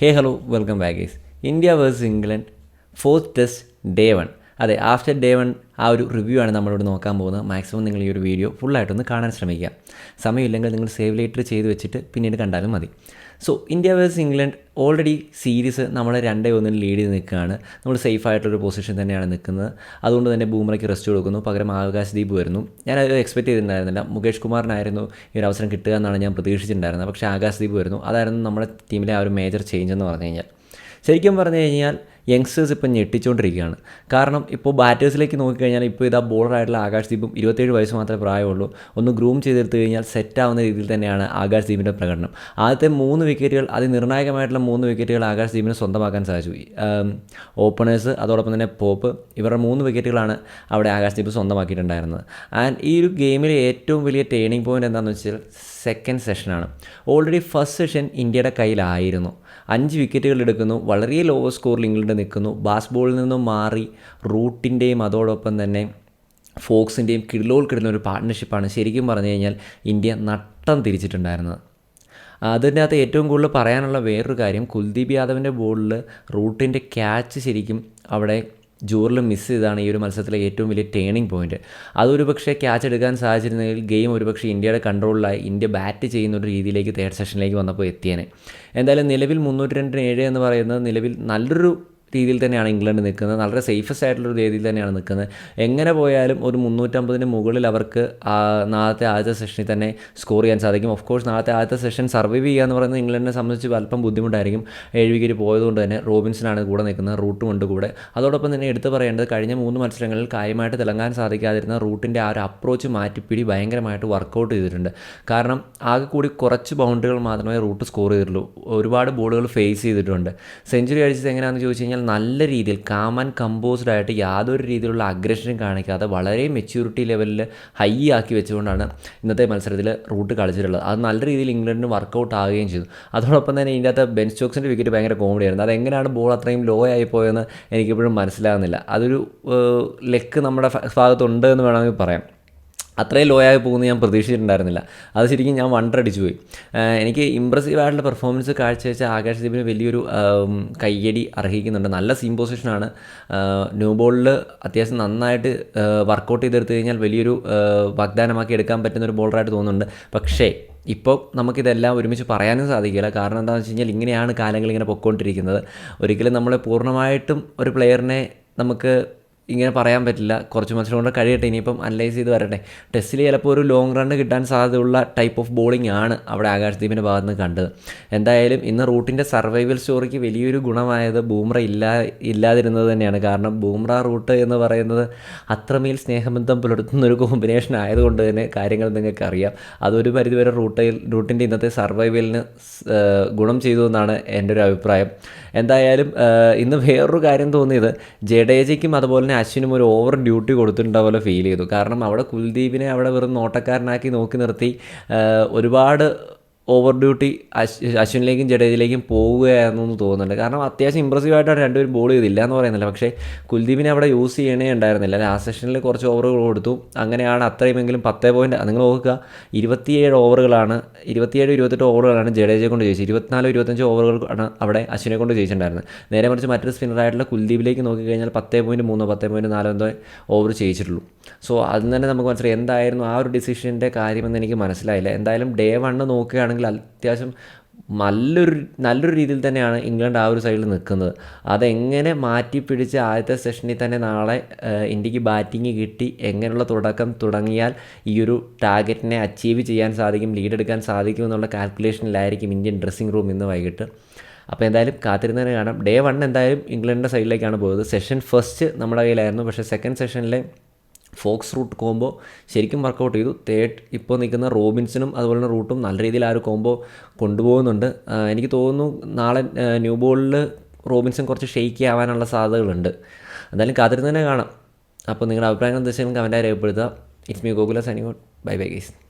Hey, hello, welcome back guys. India vs England, fourth test, day one. അതെ after day one ആ ഒരു review ആണ് നമ്മളിവിടെ നോക്കാൻ പോകുന്നത്. മാക്സിമം നിങ്ങൾ ഈ ഒരു വീഡിയോ ഫുള്ളായിട്ടൊന്ന് കാണാൻ ശ്രമിക്കുക. സമയമില്ലെങ്കിൽ നിങ്ങൾ സേവ് ലേറ്റർ ചെയ്ത് വെച്ചിട്ട് പിന്നീട് കണ്ടാലും മതി. So India versus England already series നമ്മൾ രണ്ടേ ഒന്നിന് ലീഡ് ചെയ്ത് നിൽക്കുകയാണ്. നമ്മൾ സേഫ് ആയിട്ടുള്ളൊരു പൊസിഷൻ തന്നെയാണ് നിൽക്കുന്നത്. അതുകൊണ്ട് തന്നെ ബൂമറയ്ക്ക് റെസ്റ്റ് കൊടുക്കുന്നു. പകരം ആകാശ് ദീപ് വരുന്നു. ഞാൻ അത് എക്സ്പെക്ട് ചെയ്തിട്ടുണ്ടായിരുന്നില്ല. മുകേഷ് കുമാറിനായിരുന്നു ഈ ഒരു അവസരം കിട്ടുക എന്നാണ് ഞാൻ പ്രതീക്ഷിച്ചിട്ടുണ്ടായിരുന്നത്. പക്ഷേ ആകാശ് ദീപ് വരുന്നു. അതായിരുന്നു നമ്മുടെ ടീമിലെ ആ ഒരു മേജർ ചേഞ്ച് എന്ന് പറഞ്ഞു കഴിഞ്ഞാൽ. ശരിക്കും പറഞ്ഞു കഴിഞ്ഞാൽ യങ്സ്റ്റേഴ്സ് ഇപ്പം ഞെട്ടിച്ചുകൊണ്ടിരിക്കുകയാണ് കാരണം ഇപ്പോൾ ബാറ്റേഴ്സിലേക്ക് നോക്കിക്കഴിഞ്ഞാൽ ഇപ്പോൾ ഇതാ ബോളറായിട്ടുള്ള ആകാശ് ദീപും ഇരുപത്തേഴ് വയസ്സ് മാത്രമേ പ്രായമുള്ളൂ. ഒന്ന് ഗ്രൂം ചെയ്തെടുത്ത് കഴിഞ്ഞാൽ സെറ്റാവുന്ന രീതിയിൽ തന്നെയാണ് ആകാശ് ദീപിന്റെ പ്രകടനം. ആദ്യത്തെ മൂന്ന് വിക്കറ്റുകൾ അതിനിർണായകമായിട്ടുള്ള മൂന്ന് വിക്കറ്റുകൾ ആകാശ് ദീപിന് സ്വന്തമാക്കാൻ സാധിച്ചു. ഓപ്പണേഴ്സ് അതോടൊപ്പം തന്നെ പോപ്പ് ഇവരുടെ മൂന്ന് വിക്കറ്റുകളാണ് അവിടെ ആകാശ് ദീപ് സ്വന്തമാക്കിയിട്ടുണ്ടായിരുന്നത്. ആൻഡ് ഈ ഒരു ഗെയിമിലെ ഏറ്റവും വലിയ ടേണിംഗ് പോയിന്റ് എന്താണെന്ന് വെച്ചാൽ സെക്കൻഡ് സെഷനാണ് ഓൾറെഡി ഫസ്റ്റ് സെഷൻ ഇന്ത്യയുടെ കയ്യിലായിരുന്നു. അഞ്ച് വിക്കറ്റുകൾ എടുക്കുന്നു. വളരെ ലോവർ സ്കോറിൽ ഇംഗ്ലണ്ട് നിൽക്കുന്നു. ബാസ്ബോളിൽ നിന്നും മാറി റൂട്ടിന്റെയും അതോടൊപ്പം തന്നെ ഫോക്സിന്റെയും കിടിലോൾ കിടുന്ന ഒരു പാർട്ട്ണർഷിപ്പാണ് ശരിക്കും പറഞ്ഞു കഴിഞ്ഞാൽ ഇന്ത്യ നട്ടം തിരിച്ചിട്ടുണ്ടായിരുന്നത്. അതിന്റെ അകത്ത് ഏറ്റവും കൂടുതൽ പറയാനുള്ള വേറൊരു കാര്യം കുൽദീപ് യാദവിന്റെ ബോളിൽ റൂട്ടിന്റെ ക്യാച്ച് ശരിക്കും അവിടെ ജോറിൽ മിസ് ചെയ്താണ് ഈ ഒരു മത്സരത്തിലെ ഏറ്റവും വലിയ ടേണിംഗ് പോയിന്റ് അതൊരു പക്ഷേ ക്യാച്ച് എടുക്കാൻ സാധിച്ചിരുന്നെങ്കിൽ ഗെയിം ഒരുപക്ഷെ ഇന്ത്യയുടെ കൺട്രോളിലായി ഇന്ത്യ ബാറ്റ് ചെയ്യുന്ന ഒരു രീതിയിലേക്ക് തേർഡ് സെഷനിലേക്ക് വന്നപ്പോൾ എത്തിയേനെ. എന്തായാലും നിലവിൽ മുന്നൂറ്റി രണ്ടിന് ഏഴ് എന്ന് പറയുന്നത് നിലവിൽ നല്ലൊരു രീതിയിൽ തന്നെയാണ് ഇംഗ്ലണ്ട് നിൽക്കുന്നത്. വളരെ സേഫസ്റ്റ് ആയിട്ടുള്ള രീതിയിൽ തന്നെയാണ് നിൽക്കുന്നത്. എങ്ങനെ പോയാലും ഒരു മുന്നൂറ്റമ്പതിന് മുകളിൽ അവർക്ക് നാളത്തെ ആദ്യത്തെ സെഷനിൽ തന്നെ സ്കോർ ചെയ്യാൻ സാധിക്കും. ഓഫ് കോഴ്സ് നാളത്തെ ആദ്യത്തെ സെഷൻ സർവൈവ് ചെയ്യുക എന്ന് പറയുന്നത് ഇംഗ്ലണ്ടിനെ സംബന്ധിച്ച് അല്പം ബുദ്ധിമുട്ടായിരിക്കും. ഏഴ് വിക്കറ്റ് പോയതുകൊണ്ട് തന്നെ റോബിൻസനാണ് കൂടെ നിൽക്കുന്നത് റൂട്ടും ഉണ്ട് കൂടെ. അതോടൊപ്പം തന്നെ എടുത്തു പറയേണ്ടത് കഴിഞ്ഞ മൂന്ന് മത്സരങ്ങളിൽ കാര്യമായിട്ട് തിളങ്ങാൻ സാധിക്കാതിരുന്ന റൂട്ടിന്റെ ആ ഒരു അപ്രോച്ച് മാറ്റിപ്പിടി ഭയങ്കരമായിട്ട് വർക്കൗട്ട് ചെയ്തിട്ടുണ്ട്. കാരണം ആകെ കൂടി കുറച്ച് ബൗണ്ടറികൾ മാത്രമേ റൂട്ട് സ്കോർ ചെയ്തിട്ടുള്ളൂ. ഒരുപാട് ബോളുകൾ ഫേസ് ചെയ്തിട്ടുണ്ട്. സെഞ്ചുറി അടിച്ചത് എങ്ങനെയാണെന്ന് ചോദിച്ചു കഴിഞ്ഞാൽ നല്ല രീതിയിൽ കാമൻ കമ്പോസ്ഡ് ആയിട്ട് യാതൊരു രീതിയിലുള്ള അഗ്രഷനും കാണിക്കാതെ വളരെ മെച്യൂരിറ്റി ലെവലിൽ ഹൈ ആക്കി വെച്ചുകൊണ്ടാണ് ഇന്നത്തെ മത്സരത്തിൽ റൂട്ട് കളിച്ചിട്ടുള്ളത്. അത് നല്ല രീതിയിൽ ഇംഗ്ലണ്ടിന് വർക്കൗട്ട് ആവുകയും ചെയ്തു. അതോടൊപ്പം തന്നെ ഇതിന്റെ അകത്ത് ബെൻ സ്റ്റോക്സിന്റെ വിക്കറ്റ് ഭയങ്കര കോമഡി ആയിരുന്നു. അതെങ്ങനെയാണ് ബോൾ അത്രയും ലോ ആയി പോയെന്ന് എനിക്കിപ്പോഴും മനസ്സിലാകുന്നില്ല. അതൊരു ലെക്ക് നമ്മുടെ ഭാഗത്തുണ്ട് എന്ന് വേണമെങ്കിൽ പറയാം. അത്രയും ലോ ആയി പോകുമെന്ന് ഞാൻ പ്രതീക്ഷിച്ചിട്ടുണ്ടായിരുന്നില്ല. അത് ശരിക്കും ഞാൻ വണ്ടർ അടിച്ചു പോയി. എനിക്ക് ഇമ്പ്രസീവ് ആയിട്ടുള്ള പെർഫോമൻസ് കാഴ്ചവെച്ച ആകാശ് ദീപിന് വലിയൊരു കയ്യടി അർഹിക്കുന്നുണ്ട്. നല്ല സീം പൊസിഷനാണ് ന്യൂ ബോളിൽ അത്യാവശ്യം നന്നായിട്ട് വർക്കൗട്ട് ചെയ്തെടുത്തു കഴിഞ്ഞാൽ വലിയൊരു വാഗ്ദാനമാക്കി എടുക്കാൻ പറ്റുന്ന ഒരു ബോളറായിട്ട് തോന്നുന്നുണ്ട്. പക്ഷേ ഇപ്പോൾ നമുക്കിതെല്ലാം ഒരുമിച്ച് പറയാനും സാധിക്കില്ല. കാരണം എന്താണെന്ന് വെച്ച് കഴിഞ്ഞാൽ ഇങ്ങനെയാണ് കാലങ്ങൾ ഇങ്ങനെ പൊക്കോണ്ടിരിക്കുന്നത്. ഒരിക്കലും നമ്മളെ പൂർണമായിട്ടും ഒരു പ്ലെയറിനെ നമുക്ക് ഇങ്ങനെ പറയാൻ പറ്റില്ല. കുറച്ച് മത്സരം കൊണ്ട് കഴിയട്ടെ ഇനിയിപ്പം അനലൈസ് ചെയ്ത് വരട്ടെ. ടെസ്റ്റിൽ ചിലപ്പോൾ ഒരു ലോങ് റണ്ണ് കിട്ടാൻ സാധ്യതയുള്ള ടൈപ്പ് ഓഫ് ബോളിംഗ് ആണ് അവിടെ ആകാശദ്വീപിന്റെ ഭാഗത്ത് നിന്ന് കണ്ടത്. എന്തായാലും ഇന്ന് റൂട്ടിന്റെ സർവൈവൽ സ്റ്റോറിക്ക് വലിയൊരു ഗുണമായത് ബൂമ്ര ഇല്ലാ ഇല്ലാതിരുന്നത് തന്നെയാണ്. കാരണം ബൂമ്ര റൂട്ട് എന്ന് പറയുന്നത് അത്രമേൽ സ്നേഹബന്ധം പുലർത്തുന്ന ഒരു കോമ്പിനേഷൻ ആയതുകൊണ്ട് തന്നെ കാര്യങ്ങൾ നിങ്ങൾക്ക് അറിയാം. അതൊരു പരിധിവരെ റൂട്ടിൽ റൂട്ടിന്റെ ഇന്നത്തെ സർവൈവലിന് ഗുണം ചെയ്തു എന്നാണ് എന്റെ ഒരു അഭിപ്രായം. എന്തായാലും ഇന്ന് വേറൊരു കാര്യം തോന്നിയത് ജഡേജയ്ക്കും അതുപോലെ തന്നെ അശ്വിനും ഒരു ഓവർ ഡ്യൂട്ടി കൊടുത്തിട്ടുണ്ട പോലെ ഫീൽ ചെയ്തു. കാരണം അവിടെ കുൽദീപിനെ അവിടെ വെറും നോട്ടക്കാരനാക്കി നോക്കി നിർത്തി ഒരുപാട് ഓവർ ഡ്യൂട്ടി അശ് അശ്വിനിലേക്കും ജഡേജയിലേക്കും പോവുകയായിരുന്നു എന്ന് തോന്നുന്നുണ്ട്. കാരണം അത്യാവശ്യം ഇമ്പ്രസീവ് ആയിട്ടാണ് രണ്ടുപേരും ബോൾ ചെയ്തില്ല എന്ന് പറയുന്നില്ല. പക്ഷേ കുൽദീപിനെ അവിടെ യൂസ് ചെയ്യണേ ഉണ്ടായിരുന്നില്ല. ലാസ്റ്റ് സെഷനിൽ കുറച്ച് ഓവറുകൾ കൊടുത്തു. അങ്ങനെയാണ് അത്രയുമെങ്കിലും പത്തേ പോയിന്റ് നിങ്ങൾ നോക്കുക ഇരുപത്തിയേഴ് ഓവറുകളാണ് ഇരുപത്തിയേഴ് ഇരുപത്തെട്ട് ഓവറുകളാണ് ജഡേജയെ കൊണ്ട് ജയിച്ചത്. ഇരുപത്തിനാല് ഇരുപത്തഞ്ച് ഓവറുകളാണ് അവിടെ അശ്വിനെ കൊണ്ട് ജയിച്ചിട്ടുണ്ടായിരുന്നത്. നേരെ മറിച്ച് മറ്റൊരു സ്പിന്നറായിട്ടുള്ള കുൽദീപിലേക്ക് നോക്കിക്കഴിഞ്ഞാൽ പത്തേ പോയിന്റ് മൂന്നോ പത്തേ പോയിന്റ് നാലോ എന്തോ ഓവർ ചെയ്യിച്ചിട്ടുള്ളൂ. സോ അതിന് തന്നെ നമുക്ക് മനസ്സിലായി. എന്തായിരുന്നു ആ ഒരു ഡിസിഷന്റെ കാര്യമെന്ന് എനിക്ക് മനസ്സിലായില്ല. എന്തായാലും ഡേ വണ്ണ് നോക്കുകയാണെങ്കിൽ അത്യാവശ്യം നല്ലൊരു നല്ലൊരു രീതിയിൽ തന്നെയാണ് ഇംഗ്ലണ്ട് ആ ഒരു സൈഡിൽ നിൽക്കുന്നത്. അതെങ്ങനെ മാറ്റി പിടിച്ച് ആദ്യത്തെ സെഷനിൽ തന്നെ നാളെ ഇന്ത്യയ്ക്ക് ബാറ്റിംഗ് കിട്ടി എങ്ങനെയുള്ള തുടക്കം തുടങ്ങിയാൽ ഈ ഒരു ടാർഗറ്റിനെ അച്ചീവ് ചെയ്യാൻ സാധിക്കും ലീഡെടുക്കാൻ സാധിക്കും എന്നുള്ള കാൽക്കുലേഷനിലായിരിക്കും ഇന്ത്യൻ ഡ്രസ്സിംഗ് റൂം ഇന്ന് വൈകിട്ട്. അപ്പോൾ എന്തായാലും കാത്തിരുന്നതിനെ കാണാം. ഡേ വൺ എന്തായാലും ഇംഗ്ലണ്ടിന്റെ സൈഡിലേക്കാണ് പോയത്. സെഷൻ ഫസ്റ്റ് നമ്മുടെ കയ്യിലായിരുന്നു. പക്ഷേ സെക്കൻഡ് സെഷനിലെ ഫോക്സ് റൂട്ട് കോംബോ ശരിക്കും വർക്കൗട്ട് ചെയ്തു. തേർഡ് ഇപ്പോൾ നിൽക്കുന്ന റോബിൻസിനും അതുപോലെ തന്നെ റൂട്ടും നല്ല രീതിയിൽ ആ ഒരു കോംബോ കൊണ്ടുപോകുന്നുണ്ട്. എനിക്ക് തോന്നുന്നു നാളെ ന്യൂ ബോളിൽ റോബിൻസൺ കുറച്ച് ഷെയ്ക്കി ആവാനുള്ള സാധ്യതകളുണ്ട്. എന്തായാലും കാത്തിരുന്ന് തന്നെ കാണാം. അപ്പോൾ നിങ്ങളുടെ അഭിപ്രായങ്ങൾ എന്താ വെച്ചാൽ കമന്റായി രേഖപ്പെടുത്തുക. It's me ഗോകുല signing out bye bye guys